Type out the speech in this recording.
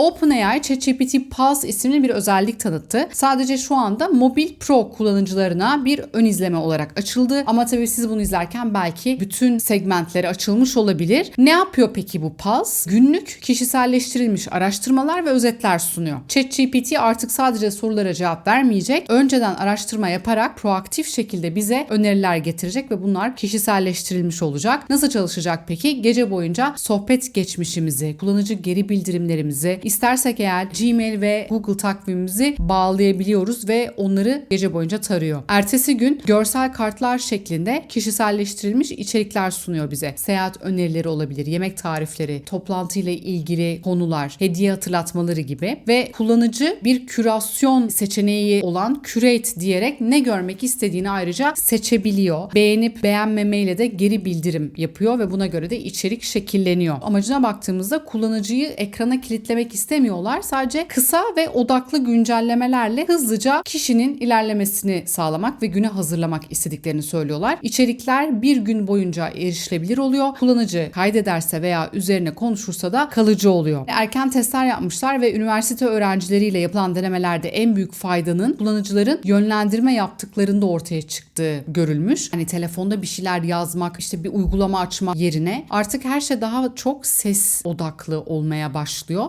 OpenAI ChatGPT Pulse isimli bir özellik tanıttı. Sadece şu anda mobil pro kullanıcılarına bir ön izleme olarak açıldı. Ama tabii siz bunu izlerken belki bütün segmentleri açılmış olabilir. Ne yapıyor peki bu Pulse? Günlük kişiselleştirilmiş araştırmalar ve özetler sunuyor. ChatGPT artık sadece sorulara cevap vermeyecek. Önceden araştırma yaparak proaktif şekilde bize öneriler getirecek ve bunlar kişiselleştirilmiş olacak. Nasıl çalışacak peki? Gece boyunca sohbet geçmişimizi, kullanıcı geri bildirimlerimizi, istersek eğer Gmail ve Google takvimimizi bağlayabiliyoruz ve onları gece boyunca tarıyor. Ertesi gün görsel kartlar şeklinde kişiselleştirilmiş içerikler sunuyor bize. Seyahat önerileri olabilir, yemek tarifleri, toplantıyla ilgili konular, hediye hatırlatmaları gibi ve kullanıcı bir kürasyon seçeneği olan curate diyerek ne görmek istediğini ayrıca seçebiliyor. Beğenip beğenmemeyle de geri bildirim yapıyor ve buna göre de içerik şekilleniyor. Amacına baktığımızda kullanıcıyı ekrana kilitlemek istemiyorlar. Sadece kısa ve odaklı güncellemelerle hızlıca kişinin ilerlemesini sağlamak ve güne hazırlamak istediklerini söylüyorlar. İçerikler bir gün boyunca erişilebilir oluyor. Kullanıcı kaydederse veya üzerine konuşursa da kalıcı oluyor. Erken testler yapmışlar ve üniversite öğrencileriyle yapılan denemelerde en büyük faydanın kullanıcıların yönlendirme yaptıklarında ortaya çıktığı görülmüş. Hani telefonda bir şeyler yazmak, işte bir uygulama açmak yerine artık her şey daha çok ses odaklı olmaya başlıyor.